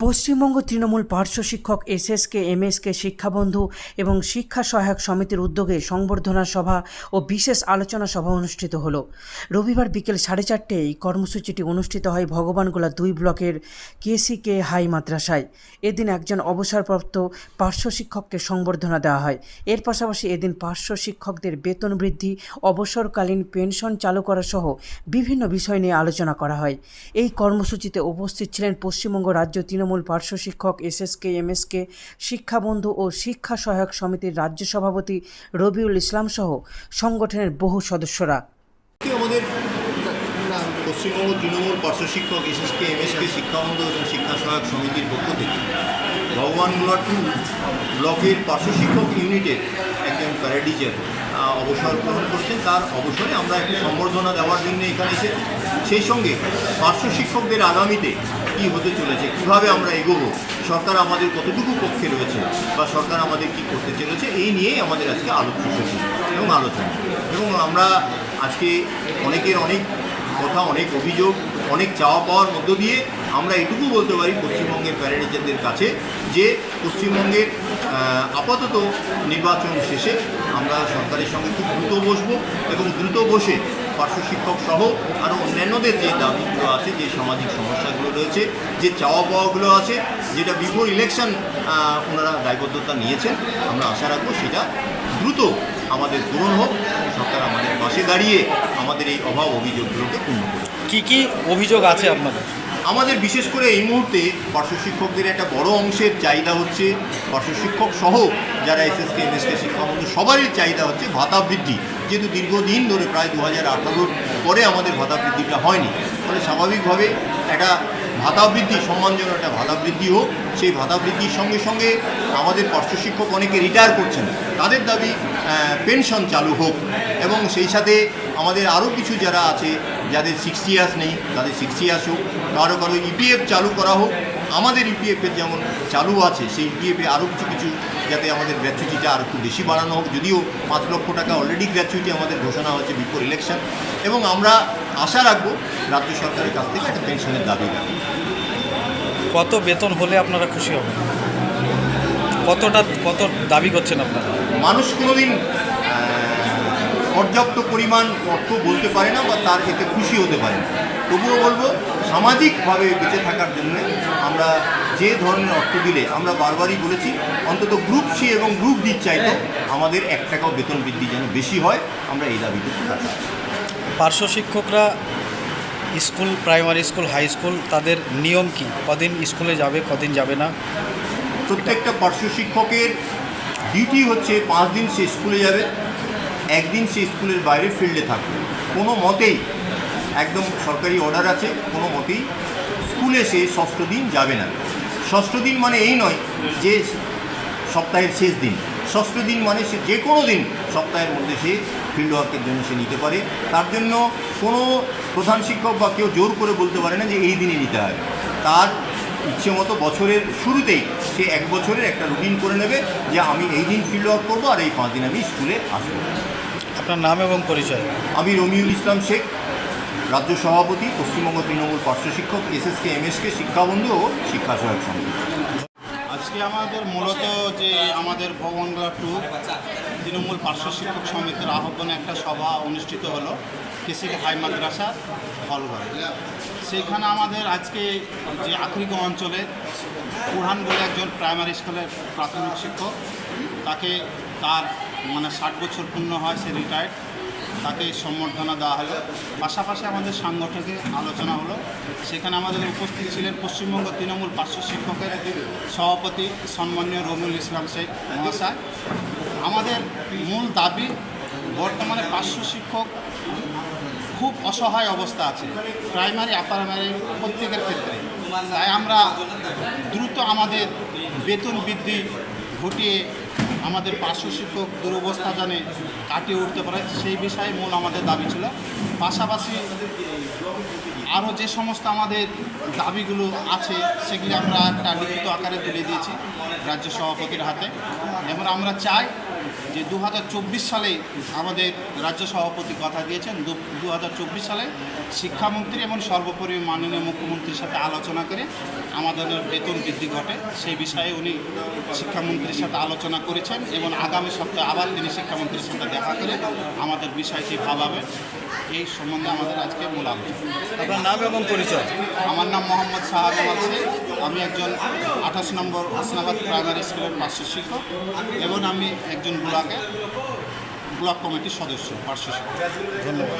পশ্চিমবঙ্গ তৃণমূল পার্শ্ব শিক্ষক SSK, M S K, শিক্ষাবন্ধু এবং শিক্ষা সহায়ক সমিতির উদ্যোগে সংবর্ধনা সভা ও বিশেষ আলোচনা সভা অনুষ্ঠিত হলো। রবিবার বিকেল সাড়ে চারটে এই কর্মসূচিটি অনুষ্ঠিত হয় ভগবানগোলা দুই ব্লকের কেসিকে হাই মাদ্রাসায়। এদিন একজন অবসরপ্রাপ্ত পার্শ্ব শিক্ষককে সংবর্ধনা দেওয়া হয়। এর পাশাপাশি এদিন পার্শ্ব শিক্ষকদের বেতন বৃদ্ধি, অবসরকালীন পেনশন চালু করা সহ বিভিন্ন বিষয় নিয়ে আলোচনা করা হয়। এই কর্মসূচিতে উপস্থিত ছিলেন পশ্চিমবঙ্গ রাজ্য তৃণমূল পার্শ্ব শিক্ষক, এসএসকে, এমএসকে, শিক্ষাবন্ধু ও শিক্ষা সহায়ক সমিতির রাজ্য সভাপতি রবিউল ইসলাম সহ সংগঠনের বহু সদস্যরা। কি আমাদের পশ্চিমবঙ্গ তৃণমূল পার্শ্ব শিক্ষক, এসএসকে, এমএসকে, শিক্ষাবন্ধ এবং শিক্ষা সহায়ক সমিতির পক্ষ থেকে ভগবানগোলা টু ব্লকের পার্শ্ব শিক্ষক ইউনিটের একজন প্যারা অবসর গ্রহণ করছেন তার অবসরে আমরা একটি সম্বর্ধনা দেওয়ার জন্য এখানে এসে সেই সঙ্গে পার্শ্ব শিক্ষকদের আগামীতে কি হতে চলেছে, কীভাবে আমরা এগোবো, সরকার আমাদের কতটুকু পক্ষে রয়েছে বা সরকার আমাদের কি করতে চলেছে, এই নিয়েই আমাদের আজকে আলোচনা এবং আলোচনা। এবং আমরা আজকে অনেকের অনেক কথা অনেক অভিযোগ, অনেক চাওয়া পাওয়ার মধ্য দিয়ে আমরা এটুকু বলতে পারি পশ্চিমবঙ্গের প্যারেডিচারদের কাছে যে পশ্চিমবঙ্গের আপাতত নির্বাচন শেষে আমরা সরকারের সঙ্গে খুব দ্রুত বসবো এবং দ্রুত বসে পার্শ্ব শিক্ষক সহ আরও অন্যান্যদের যে দাবিগুলো আছে, যে সামাজিক সমস্যাগুলো রয়েছে, যে চাওয়া পাওয়াগুলো আছে, যেটা বিফোর ইলেকশন ওনারা দায়বদ্ধতা নিয়েছেন, আমরা আশা রাখব সেটা দ্রুত আমাদের পূরণ হোক, সরকার আমাদের পাশে দাঁড়িয়ে আমাদের এই অভাব অভিযোগগুলোকে পূর্ণ করুক। কী কী অভিযোগ আছে আপনাদের? আমাদের বিশেষ করে এই মুহূর্তে পার্শ্ব শিক্ষকদের একটা বড় অংশের চাহিদা হচ্ছে পার্শ্ব শিক্ষক সহ যারা এস এসএসকে এমএসকে শিক্ষাবন্ধু সবারই চাহিদা হচ্ছে ভাতা বৃদ্ধি। যেহেতু দীর্ঘদিন ধরে প্রায় দু হাজার আঠারোর পরে আমাদের ভাতা বৃদ্ধিটা হয়নি। ফলে স্বাভাবিকভাবে একটা ভাতা বৃদ্ধি, সম্মানজনক একটা ভাতা বৃদ্ধি হোক, সেই ভাতা বৃদ্ধির সঙ্গে সঙ্গে আমাদের পার্শ্ব শিক্ষক অনেকে রিটায়ার করছেন। তাদের দাবি পেনশন চালু হোক এবং সেই সাথে আমাদের আরও কিছু যারা আছে যাদের সিক্সটি ইয়ার্স নেই তাদের সিক্সটি ইয়ার্স হোক কারও কারও ইপিএফ চালু করা হোক আমাদের ইপিএফের যেমন চালু আছে সেই ইপিএফে আরও কিছু কিছু যাতে আমাদের গ্র্যাচুইটিটা আর একটু বেশি বাড়ানো হোক যদিও পাঁচ লক্ষ টাকা অলরেডি গ্র্যাচুইটি আমাদের ঘোষণা হয়েছে বিফোর ইলেকশন এবং আমরা আশা রাখব রাজ্য সরকারের কাছ থেকে একটা পেনশনের দাবি রাখব। কত বেতন হলে আপনারা খুশি হবেন? কতটা কত দাবি করছেন আপনারা? মানুষ কোনোদিন পর্যাপ্ত পরিমাণ অর্থ বলতে পারে না বা তার এতে খুশি হতে পারে না। তবুও বলব সামাজিকভাবে বেঁচে থাকার জন্য আমরা যে ধরনের অর্থ দিলে আমরা বারবারই বলেছি অন্তত গ্রুপ সি এবং গ্রুপ ডি চাইতে আমাদের এক টাকাও বেতন বৃদ্ধি যেন বেশি হয় আমরা এই দাবি করতে থাকি পার্শ্ব শিক্ষকরা school primary school high school তাদের নিয়ম কি? কদিন স্কুলে যাবে কদিন যাবে না? প্রত্যেকটা পার্শ্ব শিক্ষকের ডিউটি হচ্ছে পাঁচ দিন সে স্কুলে যাবে। একদিন সে স্কুলের বাইরে ফিল্ডে থাকবে কোনো মতেই একদম সরকারি অর্ডার আছে, কোনো মতেই স্কুলে সে ষষ্ঠ দিন যাবে না। ষষ্ঠ দিন মানে এই নয় যে সপ্তাহের শেষ দিন। ষষ্ঠ দিন মানে সে যে কোনো দিন সপ্তাহের মধ্যে সে ফিল্ড ওয়ার্কের জন্য সে নিতে পারে। তার জন্য কোনো প্রধান শিক্ষক বা কেউ জোর করে বলতে পারে না যে এই দিনই নিতে হবে তার ইচ্ছে মতো বছরের শুরুতেই সে এক বছরের একটা রুটিন করে নেবে যে আমি এই দিন ফিল্ড ওয়ার্ক করব আর এই পাঁচ দিন আমি স্কুলে আসব। আপনার নাম এবং পরিচয়। আমি রমিউল ইসলাম শেখ রাজ্য সভাপতি পশ্চিমবঙ্গ তৃণমূল পার্শ্ব শিক্ষক S S S S K M S K শিক্ষাবন্ধু ও শিক্ষা সহায়ক সমিতি। আজকে আমাদের মূলত যে আমাদের ভবনগড়া টু তৃণমূল পার্শ্ব শিক্ষক সমিতির আহ্বানে একটা সভা অনুষ্ঠিত হলো কেসিক হাই মাদ্রাসা হলঘরে সেইখানে আমাদের আজকে যে আখরিক অঞ্চলে পুরহান বলে একজন প্রাইমারি স্কুলের প্রাথমিক শিক্ষক তাকে তার মানে ষাট বছর পূর্ণ হয় সে রিটায়ার্ড তাকে সম্বর্ধনা দেওয়া হলো। পাশাপাশি আমাদের সাংগঠনিক আলোচনা হলো। সেখানে আমাদের উপস্থিত ছিলেন পশ্চিমবঙ্গ তৃণমূল পার্শ্ব শিক্ষকের সভাপতি সম্মানীয় রমুল ইসলাম শেখ মহাশয়। আমাদের মূল দাবি, বর্তমানে পার্শ্ব শিক্ষক খুব অসহায় অবস্থা আছে প্রাইমারি আপার প্রত্যেকের ক্ষেত্রে। তাই আমরা দ্রুত আমাদের বেতন বৃদ্ধি ঘটিয়ে আমাদের পার্শ্ব শিক্ষক দুরবস্থা জানে কাটিয়ে উঠতে পারে, সেই বিষয়ে মূল আমাদের দাবি ছিল। পাশাপাশি আরও যে সমস্ত আমাদের দাবিগুলো আছে, সেগুলি আমরা একটা লিখিত আকারে তুলে দিয়েছি রাজ্য সভাপতির হাতে। এবং আমরা চাই যে দু হাজার চব্বিশ সালে আমাদের রাজ্য সভাপতি কথা দিয়েছেন দু হাজার চব্বিশ সালে শিক্ষামন্ত্রী এবং সর্বোপরি মাননীয় মুখ্যমন্ত্রীর সাথে আলোচনা করে আমাদের বেতন বৃদ্ধি ঘটে। সেই বিষয়ে উনি শিক্ষামন্ত্রীর সাথে আলোচনা করেছেন এবং আগামী সপ্তাহে আবার তিনি শিক্ষামন্ত্রীর সাথে দেখা করে আমাদের বিষয়টি ভাবাবে এই সম্বন্ধে আমাদের আজকে মূল আলোচনা। আপনার নাম এবং পরিচয়? আমার নাম মোহাম্মদ শাহজামাল শেখ আমি একজন আঠাশ নম্বর হাসনাবাদ প্রাইমারি স্কুলের মাস্টার শিক্ষক এবং আমি একজন ব্লকের ব্লক কমিটির সদস্য পার্শ্ব শিক্ষক। ধন্যবাদ।